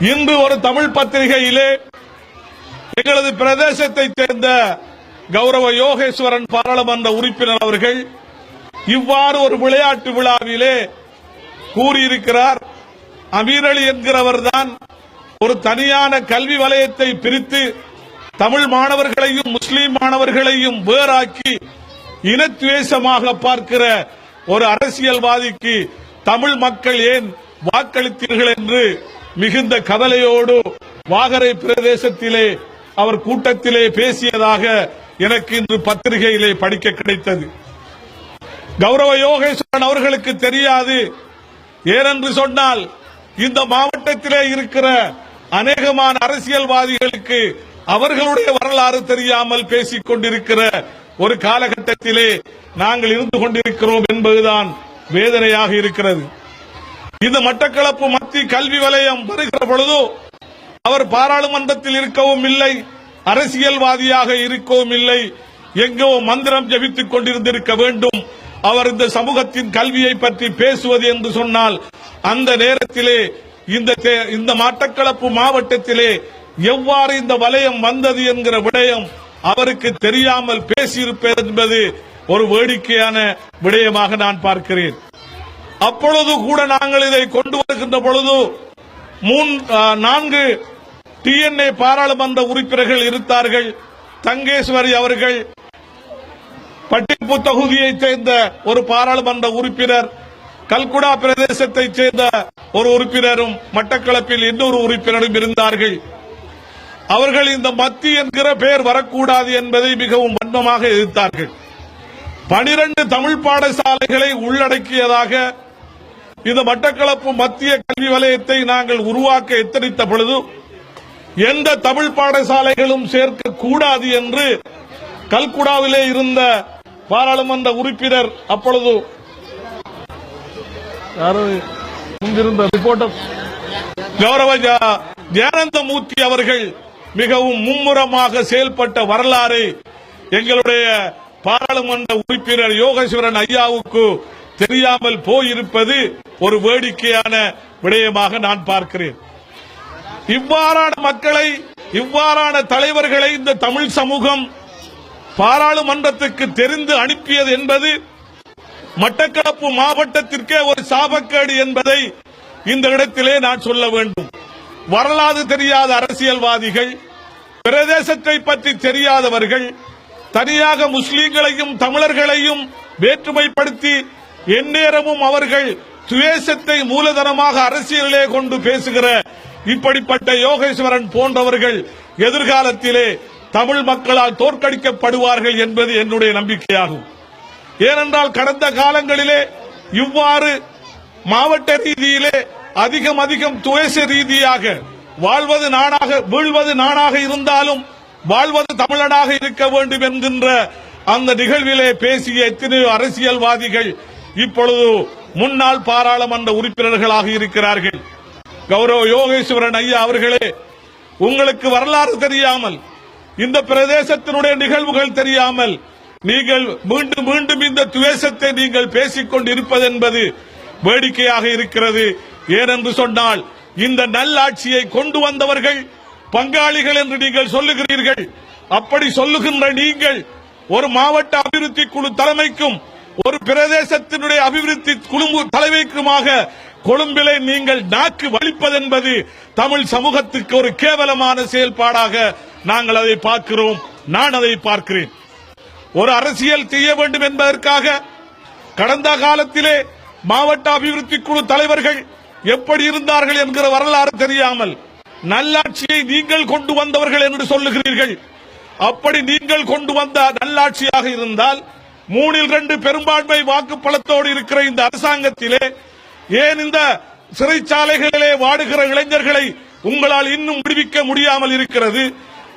இன்று ஒரு தமிழ் பத்திரிகையிலே எங்களது பிரதேசத்தை சேர்ந்த கௌரவ யோகேஸ்வரன் பாராளுமன்ற உறுப்பினர் அவர்கள் இவ்வாறு ஒரு விளையாட்டு விழாவிலே கூறியிருக்கிறார். அமீரலி என்கிறவர்தான் ஒரு தனியான கல்வி வலயத்தை பிரித்து தமிழ் மாணவர்களையும் முஸ்லீம் மாணவர்களையும் வேறாக்கி இனத்துவேசமாக பார்க்கிற ஒரு அரசியல்வாதிக்கு தமிழ் மக்கள் ஏன் வாக்களித்தீர்கள் என்று மிகுந்த கவலையோடு வாகரை பிரதேசத்திலே அவர் கூட்டத்திலே பேசியதாக எனக்கு இன்று பத்திரிகையிலே படிக்க கிடைத்தது. கௌரவ யோகேஸ்வரன் அவர்களுக்கு தெரியாது. ஏனென்று சொன்னால் இந்த மாவட்டத்திலே இருக்கிற அநேகமான அரசியல்வாதிகளுக்கு அவர்களுடைய வரலாறு தெரியாமல் பேசிக் கொண்டிருக்கிற ஒரு காலகட்டத்திலே நாங்கள் இருந்து கொண்டிருக்கிறோம் என்பதுதான் வேதனையாக இருக்கிறது. இந்த மட்டக்களப்பு மத்திய கல்வி வலயம் வருகிற பொழுது அவர் பாராளுமன்றத்தில் இருக்கவும் இல்லை அரசியல்வாதியாக இருக்கவும் இல்லை எங்கோ மந்திரம் ஜபித்துக் கொண்டிருந்திருக்க வேண்டும். அவர் இந்த சமூகத்தின் கல்வியை பற்றி பேசுவது என்று சொன்னால் அந்த நேரத்திலே இந்த தே- இந்த மட்டக்களப்பு மாவட்டத்திலே எவ்வாறு இந்த வலயம் வந்தது என்கிற விடயம் அவருக்கு தெரியாமல் பேசியிருப்பது என்பது ஒரு வேடிக்கையான விடயமாக நான் பார்க்கிறேன். அப்பொழுது கூட நாங்கள் இதை கொண்டு வருகின்ற பொழுது மூன் நான்கு டிஎன்ஏ பாராளுமன்ற உறுப்பினர்கள் இருந்தார்கள். தங்கேஸ்வரி அவர்கள் பட்டிப்பு தொகுதியைச் சேர்ந்த ஒரு பாராளுமன்ற உறுப்பினர் கல்குடா பிரதேசத்தைச் சேர்ந்த ஒரு உறுப்பினரும் மட்டக்களப்பில் இன்னொரு உறுப்பினரும் இருந்தார்கள். அவர்கள் இந்த மத்தி என்கிற பெயர் வரக்கூடாது என்பதை மிகவும் வன்மமாக எதிர்த்தார்கள். பனிரண்டு தமிழ் பாடசாலைகளை உள்ளடக்கியதாக இந்த மட்டக்களப்பு மத்திய கல்வி வலயத்தை நாங்கள் உருவாக்க எத்தனித்த பொழுது எந்த தமிழ் பாடசாலைகளும் சேர்க்க கூடாது என்று கல்குடாவிலே இருந்த பாராளுமன்ற உறுப்பினர் அப்பொழுது முன்பிருந்த ரிப்போர்ட்டர் கௌரவ ஜானந்தமூர்த்தி அவர்கள் மிகவும் மும்முரமாக செயல்பட்ட வரலாறு எங்களுடைய பாராளுமன்ற உறுப்பினர் யோகேஸ்வரன் ஐயாவுக்கு தெரியாமல் போயிருப்பது ஒரு வேடிக்கையான விடயமாக நான் பார்க்கிறேன். இவ்வாறான மக்களை இவ்வாறான தலைவர்களை இந்த தமிழ் சமூகம் பாராளுமன்றத்துக்கு தெரிந்து அனுப்பியது என்பது மட்டக்களப்பு மாவட்டத்திற்கே ஒரு சாபக்கேடு என்பதை இந்த இடத்திலே நான் சொல்ல வேண்டும். வரலாறு தெரியாத அரசியல்வாதிகள் பிரதேசத்தை பற்றி தெரியாதவர்கள் தனியாக முஸ்லீம்களையும் தமிழர்களையும் வேற்றுமைப்படுத்தி எந்நேரமும் அவர்கள் துவேஷத்தை மூலதனமாக அரசியலிலே கொண்டு பேசுகிற இப்படிப்பட்ட யோகேஸ்வரன் போன்றவர்கள் எதிர்காலத்திலே தமிழ் மக்களால் தோற்கடிக்கப்படுவார்கள் என்பது என்னுடைய நம்பிக்கையாகும். ஏனென்றால் கடந்த காலங்களிலே இவ்வாறு மாவட்ட ரீதியிலே அதிகம் அதிகம் துவேச ரீதியாக வாழ்வது நாடாக வீழ்வது நாடாக இருந்தாலும் வாழ்வது தமிழனாக இருக்க வேண்டும் என்கின்ற அந்த நிகழ்விலே பேசிய எத்தனையோ அரசியல்வாதிகள் இப்பொழுது முன்னாள் பாராளுமன்ற உறுப்பினர்களாக இருக்கிறார்கள். கௌரவ யோகேஸ்வரன் ஐயா அவர்களே உங்களுக்கு வரலாறு தெரியாமல் இந்த பிரதேசத்தினுடைய நிகழ்வுகள் தெரியாமல் நீங்கள் மீண்டும் மீண்டும் இந்த துவேஷத்தை நீங்கள் பேசிக் கொண்டிருப்பது என்பது வேடிக்கையாக இருக்கிறது. ஏனென்று சொன்னால் இந்த நல்லாட்சியை கொண்டு வந்தவர்கள் பங்காளிகள் என்று நீங்கள் சொல்லுகிறீர்கள். அப்படி சொல்லுகின்ற நீங்கள் ஒரு மாவட்ட அபிவிருத்தி குழு தலைமைக்கும் ஒரு பிரதேசத்தினுடைய அபிவிருத்தி குழு தலைவைக்குமாக கொழும்பிலே நீங்கள் நாக்கு வலிப்பதென்பது தமிழ் சமூகத்துக்கு ஒரு கேவலமான செயல்பாடாக நாங்கள் அதை பார்க்கிறோம். நான் அதை பார்க்கிறேன். ஒரு அரசியல் செய்ய வேண்டும் என்பதற்காக கடந்த காலத்திலே மாவட்ட அபிவிருத்தி குழு தலைவர்கள் எப்படி இருந்தார்கள் என்கிற வரலாறு தெரியாமல் நல்லாட்சியை நீங்கள் கொண்டு வந்தவர்கள் என்று சொல்லுகிறீர்கள். அப்படி நீங்கள் கொண்டு வந்த நல்லாட்சியாக இருந்தால் மூணில் ரெண்டு பெரும்பான்மை வாக்கு பலத்தோடு இருக்கிற இந்த அரசாங்கத்திலே ஏன் இந்த சிறைச்சாலைகளிலே வாடுகிற இளைஞர்களை உங்களால் இன்னும் விடுவிக்க முடியாமல் இருக்கிறது?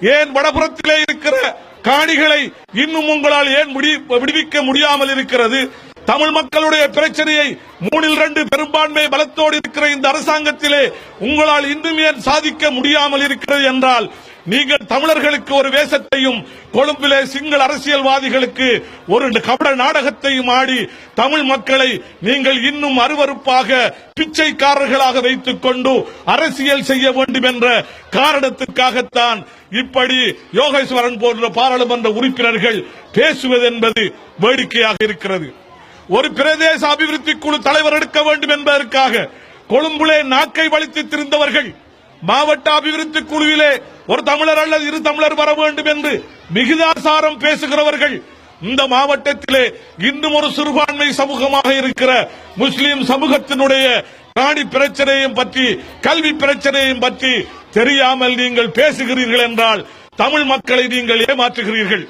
ஏன் வடபுறத்திலே இருக்கிற காணிகளை இன்னும் உங்களால் ஏன் முடி- விடுவிக்க முடியாமல் இருக்கிறது? தமிழ் மக்களுடைய பிரச்சனையை மூணில் ரெண்டு பெரும்பான்மை பலத்தோடு இருக்கிற இந்த அரசாங்கத்திலே உங்களால் இன்னும் ஏன் சாதிக்க முடியாமல் இருக்கிறது என்றால் நீங்கள் தமிழர்களுக்கு ஒரு வேஷத்தையும் கொழும்பிலே சிங்கள அரசியல்வாதிகளுக்கு ஒரு கபட நாடகத்தையும் ஆடி தமிழ் மக்களை நீங்கள் இன்னும் அருவருப்பாக பிச்சைக்காரர்களாக வைத்துக் கொண்டு அரசியல் செய்ய வேண்டும் என்ற காரணத்துக்காகத்தான் இப்படி யோகேஸ்வரன் போன்ற பாராளுமன்ற உறுப்பினர்கள் பேசுவது என்பது வேடிக்கையாக இருக்கிறது. ஒரு பிரதேச அபிவிருத்தி குழு தலைவர் எடுக்க வேண்டும் என்பதற்காக கொழும்புலே நாக்கை வலித்து திருந்தவர்கள் மாவட்ட அபிவிருத்தி குழுவிலே ஒரு தமிழர் அல்லது இரு தமிழர் வர வேண்டும் என்று மிகுதாசாரம் பேசுகிறவர்கள் இந்த மாவட்டத்திலே இன்னும் ஒரு சிறுபான்மை சமூகமாக இருக்கிற முஸ்லிம் சமூகத்தினுடைய காணி பிரச்சனையும் பற்றி கல்வி பிரச்சனையும் பற்றி தெரியாமல் நீங்கள் பேசுகிறீர்கள் என்றால் தமிழ் மக்களை நீங்கள் ஏமாற்றுகிறீர்கள்.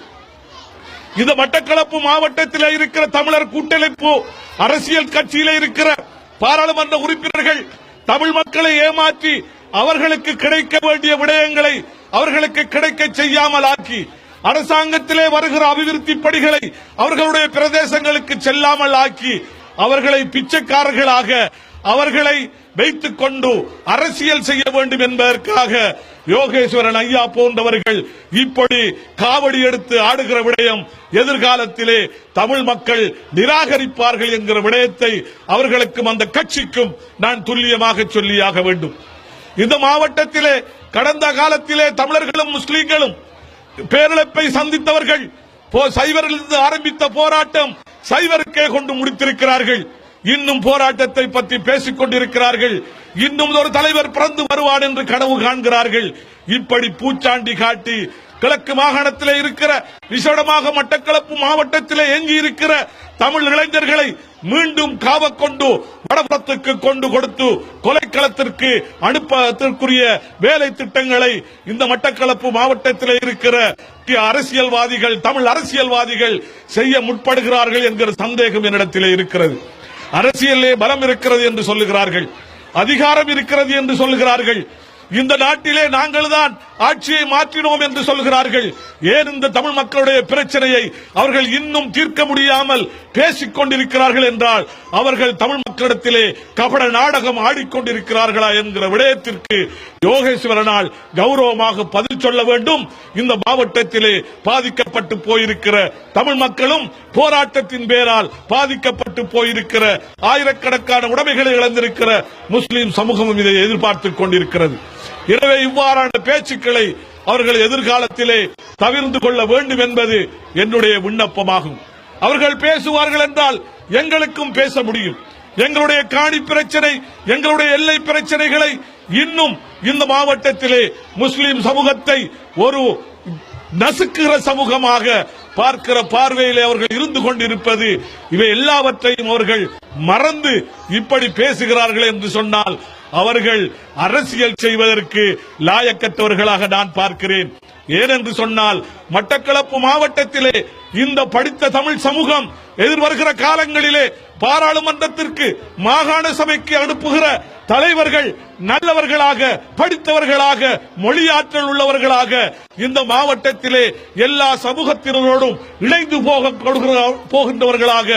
இந்த மட்டக்களப்பு மாவட்டத்தில் இருக்கிற தமிழர் கூட்டமைப்பு அரசியல் கட்சியில இருக்கிற பாராளுமன்ற உறுப்பினர்கள் தமிழ் மக்களை ஏமாற்றி அவர்களுக்கு கிடைக்க வேண்டிய விடயங்களை அவர்களுக்கு கிடைக்க செய்யாமல் ஆக்கி அரசாங்கத்திலே வருகிற அபிவிருத்தி படிகளை அவர்களுடைய பிரதேசங்களுக்கு செல்லாமல் ஆக்கி அவர்களை பிச்சைக்காரர்களாக அவர்களை வைத்துக் கொண்டு அரசியல் செய்ய வேண்டும் என்பதற்காக யோகேஸ்வரன் ஐயா போன்றவர்கள் இப்படி காவடி எடுத்து ஆடுகிற விடயம் எதிர்காலத்திலே தமிழ் மக்கள் நிராகரிப்பார்கள் என்கிற விடயத்தை அவர்களுக்கும் அந்த கட்சிக்கும் நான் துல்லியமாக சொல்லியாக வேண்டும். இந்த மாவட்டத்திலே கடந்த காலத்திலே தமிழர்களும் முஸ்லீம்களும் பேரிழப்பை சந்தித்தவர்கள் போ- சைவரிலிருந்து ஆரம்பித்த போராட்டம் சைவருக்கே கொண்டு முடித்திருக்கிறார்கள். இன்னும் போராட்டத்தை பற்றி பேசிக் கொண்டிருக்கிறார்கள். இன்னும் ஒரு தலைவர் பிறந்து வருவான் என்று கனவு காண்கிறார்கள். இப்படி பூச்சாண்டி காட்டி கிழக்கு மாகாணத்திலே இருக்கிற விசேடமாக மட்டக்களப்பு மாவட்டத்திலே எஞ்சி இருக்கிற தமிழ் இளைஞர்களை மீண்டும் காவக்கொண்டு வடபுறத்துக்கு கொண்டு கொடுத்து கொலைக்களத்திற்கு அனுப்பத்திற்குரிய வேலை திட்டங்களை இந்த மட்டக்களப்பு மாவட்டத்தில் இருக்கிற அரசியல்வாதிகள் தமிழ் அரசியல்வாதிகள் செய்ய முற்படுகிறார்கள் என்கிற சந்தேகம் என்னிடத்திலே இருக்கிறது. அரசியலே பலம் இருக்கிறது என்று சொல்லுகிறார்கள். அதிகாரம் இருக்கிறது என்று சொல்லுகிறார்கள். இந்த நாட்டிலே நாங்கள் தான் ஆட்சியை மாற்றினோம் என்று சொல்கிறார்கள். ஏன் இந்த தமிழ் மக்களுடைய பிரச்சனையை அவர்கள் இன்னும் தீர்க்க முடியாமல் பேசிக் கொண்டிருக்கிறார்கள் என்றால் அவர்கள் தமிழ் மக்களிடத்திலே கபட நாடகம் ஆடிக்கொண்டிருக்கிறார்களா என்கிற விடயத்திற்கு யோகேஸ்வரனால் கௌரவமாக பதில் சொல்ல வேண்டும். இந்த மாவட்டத்திலே பாதிக்கப்பட்டு போயிருக்கிற தமிழ் மக்களும் போராட்டத்தின் பேரால் பாதிக்கப்பட்டு போயிருக்கிற ஆயிரக்கணக்கான உடைமைகளை இழந்திருக்கிற முஸ்லிம் சமூகமும் இதை எதிர்பார்த்துக் கொண்டிருக்கிறது. எனவே இவ்வாறான பேச்சுக்களை அவர்கள் எதிர்காலத்திலே தவிர்த்து கொள்ள வேண்டும் என்பது என்னுடைய விண்ணப்பமாகும். அவர்கள் பேசுவார்கள் என்றால் எங்களுக்கும் பேச முடியும். எங்களுடைய காணி பிரச்சனை எங்களுடைய எல்லை பிரச்சனைகளை இன்னும் இந்த மாவட்டத்திலே முஸ்லிம் சமூகத்தை ஒரு நசுக்குகிற சமூகமாக பார்க்கிற பார்வையிலே அவர்கள் இருந்து கொண்டிருப்பது இவை எல்லாவற்றையும் அவர்கள் மறந்து இப்படி பேசுகிறார்கள் என்று சொன்னால் அவர்கள் அரசியல் செய்வதற்கு லாயக்கற்றவர்களாக நான் பார்க்கிறேன். ஏனென்று சொன்னால் மட்டக்களப்பு மாவட்டத்திலே இந்த படித்த தமிழ் சமூகம் எதிர்வருகிற காலங்களிலே பாராளுமன்றத்திற்கு மாகாண சபைக்கு அனுப்புகிற தலைவர்கள் நல்லவர்களாக படித்தவர்களாக மொழியாற்றல் உள்ளவர்களாக இந்த மாவட்டத்திலே எல்லா சமூகத்தினரோடும் இணைந்து போக போகின்றவர்களாக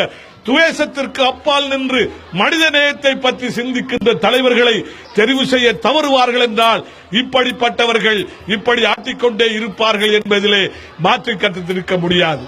துவேசத்திற்கு அப்பால் நின்று மனித நேயத்தை பற்றி சிந்திக்கின்ற தலைவர்களை தெரிவு செய்ய தவறுவார்கள் என்றால் இப்படிப்பட்டவர்கள் இப்படி ஆட்டிக்கொண்டே இருப்பார்கள் என்பதிலே மாற்று கருத்து இருக்க முடியாது.